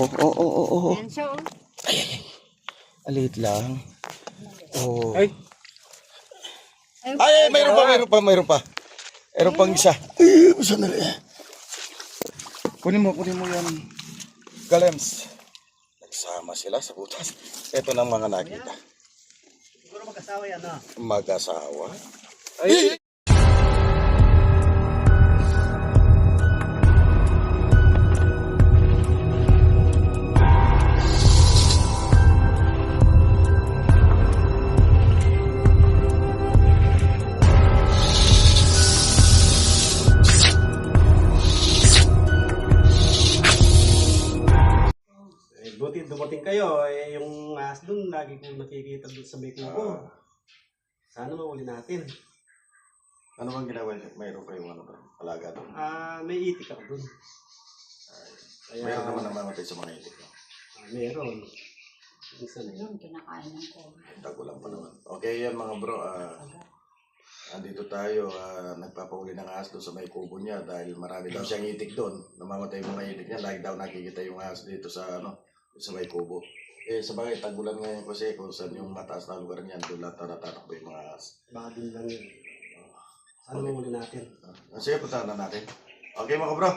Oh, oh, oh, oh, oh. Yan siya, oh. Alit lang. Oh. Ay, Ay, Ay, ay, mayroon pa, mayroon pa, mayroon pa. Mayroon pang isa. Ay, sandali. Kunin mo, kunin mo yan. Galems. Nagsama sila sa butas. Ito na mga nakita. siguro mag-asawa yan ah. Mag-asawa. Ay, may kubo. Sana mahuli natin. Ano bang ginawa niyo? Mayroon kayong ano ba? Alaga doon. Ah, may itik ako dun. Kaya, Mayroon naman namamatay sa mga itik. Ah, meron. Minsan eh. Yun, kinakain ng ko. Tago lang pa naman. Okay yan mga bro. ah, andito tayo. ah, nagpapahuli ng ahas doon sa may kubo niya dahil marami daw siyang itik doon. Namamatay yung mga itik niya. Lagi daw nakikita yung ahas dito sa ano sa may kubo. Eh, sa bagay, tagulan ngayon kasi kung saan yung mataas na lugar niyan, doon lahat natatakbo yung mga. Baka din lang yun. Sana mahuli natin. Ah, sige, punta na natin. Okay mga bro.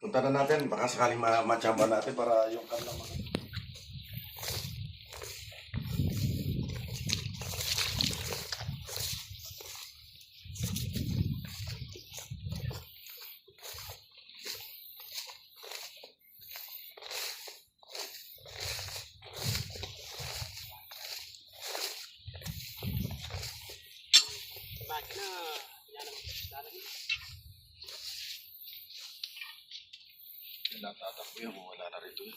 Punta na natin. Baka sakaling ma machamba natin para yung kanilang mga... Natatakbo yan, wala na rito eh.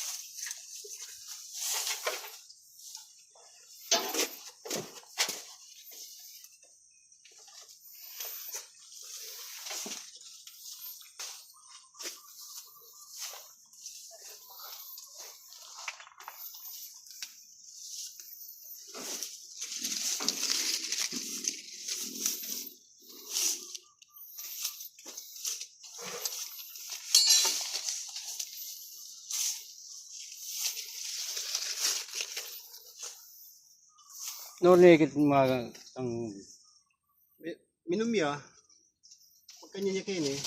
No naked mga ang Minumya. Pag kanya niya kayo eh.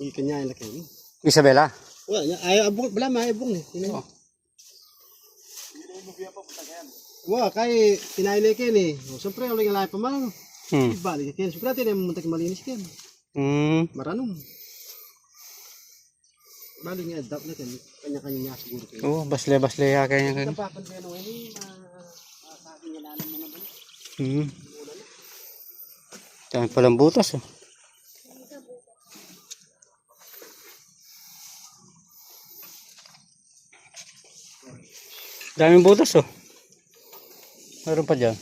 Ikan niya na kayo. Isabela. Wala niya. Ayaw abong. Wala ma abong eh. Tingnan mo. Oh. Wah, kay na kayo eh. O, Siyempre, uling alay pa man. Hmm. Ibalik kayo. Siyempre, natin ay mamuntak malinis kayo. Hmm. Maranong. Bali nga, dapat na kayo. Kanya-kanya niya siguro kayo. Oh, basle basle ya kaya kan. Kapapan kayo nung ini, masabi niya lalam mo naman. Hmm. Dami palang butas oh. Daming butas oh. Meron pa dyan.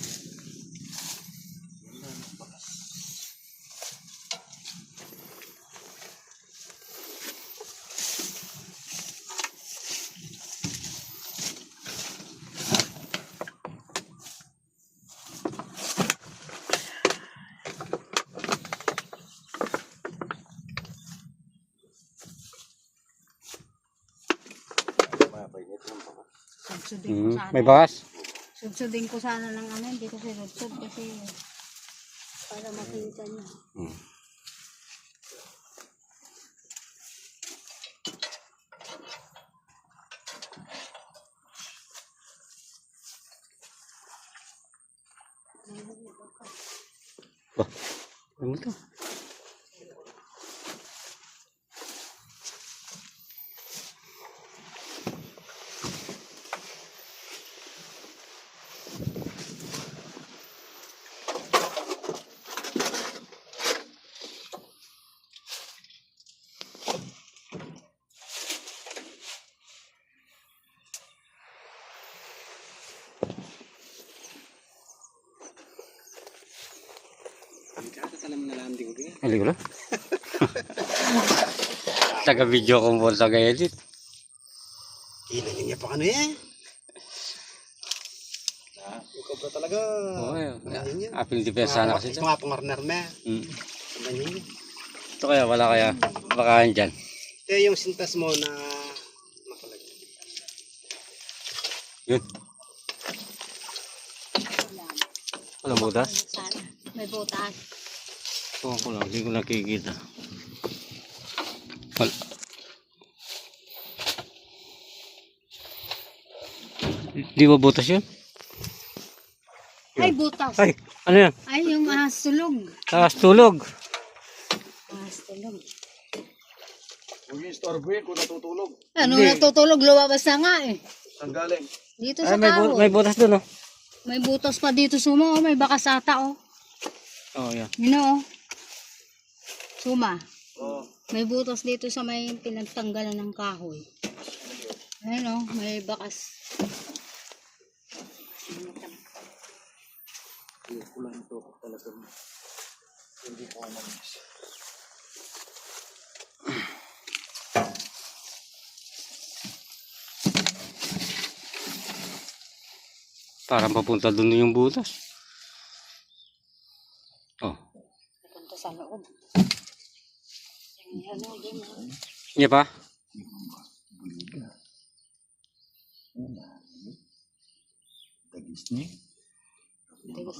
Sudsudin ko Hmm. sana. May bakas. Sudsudin ko sana ng ano, hindi ko sinudsud kasi para makita niya. Hmm. Bah, ano to? Hindi ko lang. Taga-video ko mo sa edit. Hinangin niya pa ano eh. Ikaw ba talaga? Oo, niya. Apil depensa na kasi ito. Mga pangarnar na. Hmm. Niya. Ito kaya, wala kaya. Baka yan dyan. Kaya yung sintas mo na makalagay. Yun. Wala butas? May butas. Ito ko lang, hindi ko nakikita. Wala. Di ba butas yun? Ay, butas. Ay, ano yan? Ay, yung ahas tulog. Taas tulog. Ahas tulog. Huwag yung istorbo yun kung natutulog. Ano Hindi. natutulog, lumabas na nga eh. Saan galing? Dito Ay, sa may, bu- may butas dun, oh. May butas pa dito sumo, oh. may bakas ata oh. Oh, yan. Yun oh. Suma. Oo. May butas dito sa may pinagtanggalan ng kahoy. Ayun oh, may bakas. Kulang ito talagang hindi ko amanis. Parang papunta dun yung butas. Oh. Punta sa loob. Ano, din oh. Iya pa? Tagis ni. Ko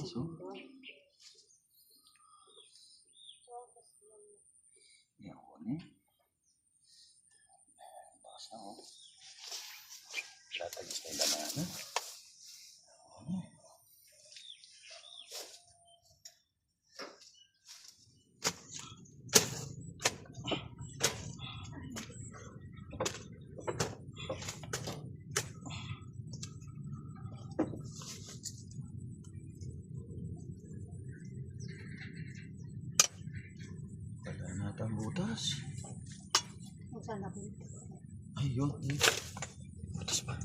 ni. Bakas na ako. Tatagis na yung banana. Ayun. Butas pa.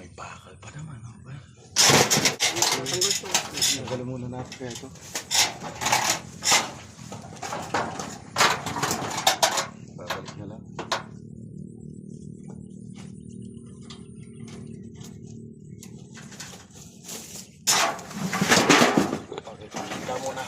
May bakal pa naman. Ano ba? Tanggalin muna natin kaya ito. Babalik na lang. Okay, tingnan muna.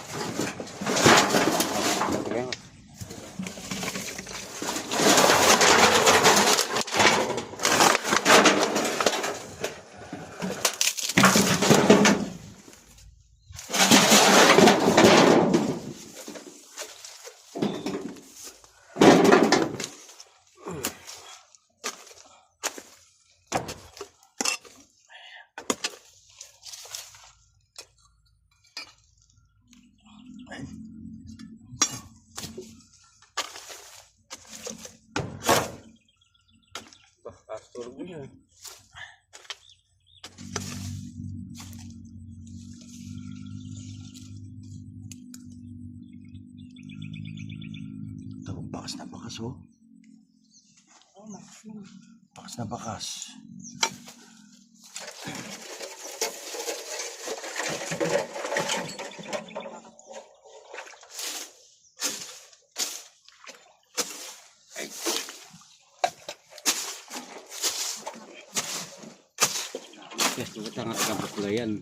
Taas tulog. Ito, bakas na bakas oh. Bakas na bakas. Yes, diba tanga kabukla yan.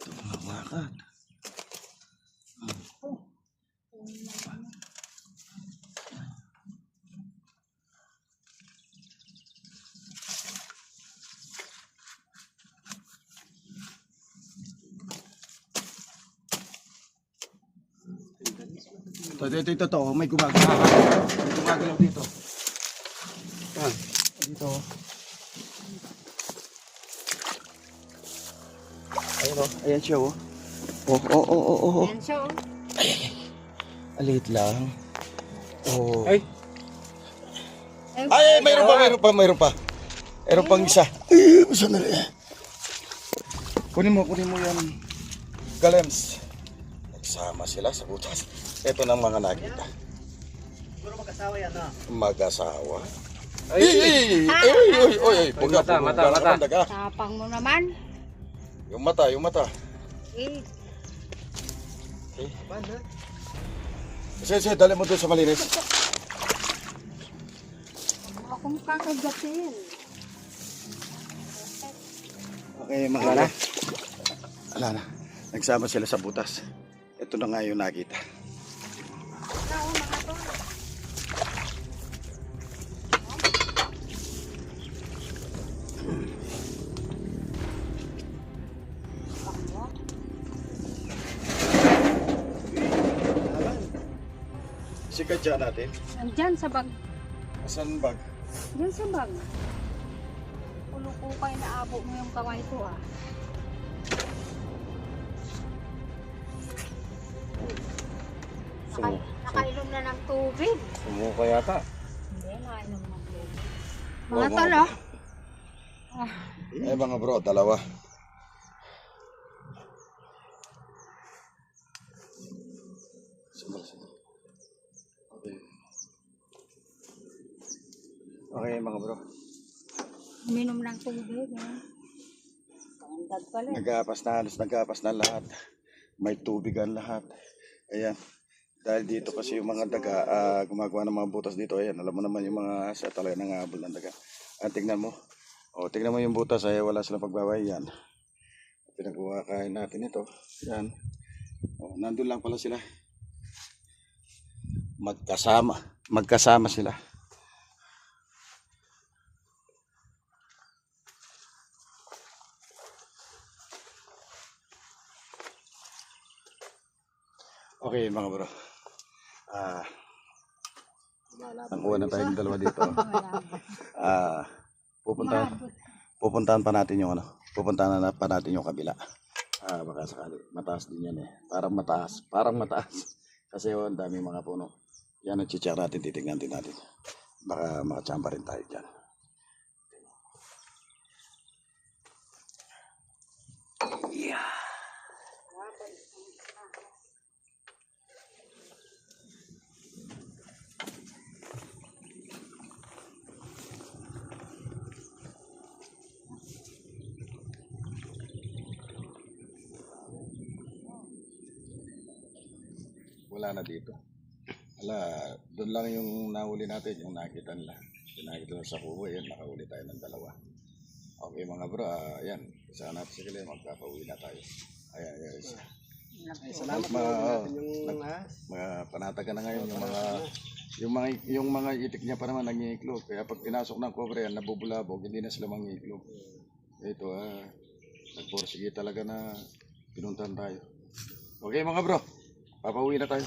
Ito mga Ito, ito, ito, ito, may gumagalaw. May gumagalaw dito. Yan, dito. Ayun oh, ayan siya oh. Oh, oh, oh, oh, oh, oh. Ayan siya oh. Alit lang. Oh. Ay! Ay, Ay, ay, mayroon pa, mayroon pa, mayroon pa. Meron pang isa. Ay, sandali. Kunin mo, kunin mo yan. Galems. Nagsama sila sa butas. Ito na ang mga nakita. Siguro mag-asawa yan, ha? Mag-asawa. Ay, ay, ay, ay, ay, ay, ay, Mata, mata, mata. daga. Tapang mo naman. Yung mata, yung mata. Eh, ha? Sige, sige, dali mo doon sa malinis. huwag akong kakagatin. Okay, mga na. Nagsama sila sa butas. Ito na nga yung nakita. Sikat dyan natin. Nandyan sa bag. Asan bag? Diyan sa bag. Kulukukay na abo mo yung kamay ko ah. Naka, nakainom na ng tubig. Sumuka yata. Hindi, nakainom ng tubig. Mga mga tala. Eh mga bro, dalawa. Okay mga bro. Uminom ng tubig. Eh. Pala. Nagapas na halos, nagapas na lahat. May tubig ang lahat. Ayan. Dahil dito kasi yung mga daga, ah, gumagawa ng mga butas dito. Ayan, alam mo naman yung mga asa talaga nangahabol ng daga. At tignan mo. O, tignan mo yung butas. Ay, wala silang pagbabay. Yan. Pinagawa kain natin ito. Yan. O, nandun lang pala sila. Magkasama. Magkasama sila. Okay, mga bro. Ah, nakuha na tayong dalawa dito. Ah, pupuntahan, pupuntahan pa natin yung ano, pupuntahan na pa natin yung kabila. Ah, baka sakali. Mataas din yan eh. Parang mataas. Parang mataas. Kasi oh, ang daming mga puno. Yan ang chichar natin, titignan din natin. Baka makachamba rin tayo dyan. Wala na dito. Wala, doon lang yung nahuli natin, yung nakita nila. Yung nakita nila sa kubo, yan, nakahuli tayo ng dalawa. Okay mga bro, ah, yan. Isa natin sa magkapauwi na tayo. Ayan, ayan, isa. Ay, salamat Ma- po oh, yung ahas. Mga panataga na ngayon, yung mga yung mga yung mga itik niya pa naman nangingiklog. Kaya pag pinasok ng cover yan, nabubulabog, hindi na sila mangingiklog. Ito ah, nagporsige talaga na pinuntahan tayo. Okay mga bro, papauwi na tayo.